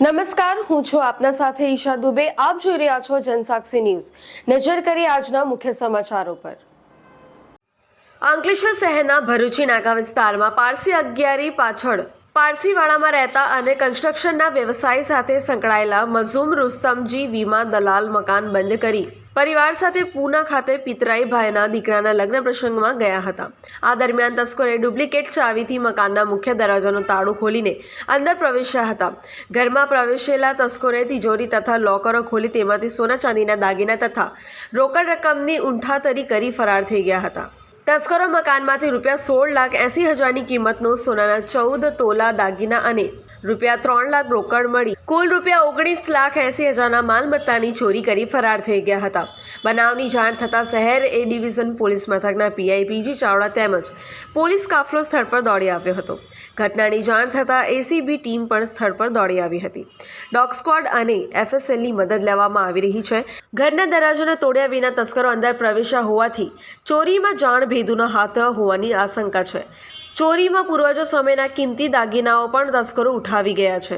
નમસ્કાર, હું છું આપના સાથે ઈશા દુબે. આપ જોઈ રહ્યા છો જનસાક્ષી ન્યૂઝ. નજર કરી આજના મુખ્ય સમાચારો પર. અંકલેશ્વર શહેરના ભરૂચી નાકા વિસ્તારમાં પારસી અગિયારી પાછળ પારસીવાડામાં રહેતા અને કન્સ્ટ્રક્શનના વ્યવસાય સાથે સંકળાયેલા મઝૂમ રુસ્તમજી વીમા દલાલ મકાન બંધ કરી પરિવાર સાથે પૂના ખાતે પિતરાઈ ભાઈના દીકરાના લગ્ન પ્રસંગમાં ગયા હતા. આ દરમિયાન તસ્કરે ડુપ્લિકેટ ચાવીથી મકાનના મુખ્ય દરવાજાનું તાળું ખોલીને અંદર પ્રવેશ્યા હતા. ઘરમાં પ્રવેશેલા તસ્કરે તિજોરી તથા લોકરો ખોલી તેમાંથી સોના ચાંદીના દાગીના તથા રોકડ રકમની ઊંઠાતરી કરી ફરાર થઈ ગયા હતા. તસ્કરો મકાનમાંથી રૂપિયા સોળ લાખ એંસી હજારની કિંમતનો સોનાના ચૌદ તોલા દાગીના અને રૂપિયા ત્રણ લાખ રોકડ મળી. કુલ રૂપિયા ઓગણીસ લાખ એંસી હજારના માલમત્તાની ચોરી કરી ફરાર થઈ ગયા હતા. બનાવની જાણ થતાં શહેર એ ડિવિઝન પોલીસ મથકના પીઆઈ પીજી ચાવડા તેમજ પોલીસ કાફલો સ્થળ પર દોડી આવ્યો હતો. ઘટનાની જાણ થતાં એસીબી ટીમ પણ સ્થળ પર દોડી આવી હતી. ડોગ સ્ક્વોડ અને એફએસએલની મદદ લેવામાં આવી રહી છે. ઘરના દરવાજાને તોડ્યા વિના તસ્કરો અંદર પ્રવેશ્યા હોવાથી ચોરીમાં જાણ ભેદુનો હાથ હોવાની આશંકા છે. ચોરીમાં પૂર્વજો સમયના કિંમતી દાગીનાઓ પણ તસ્કરો ઉઠાવી ગયા છે.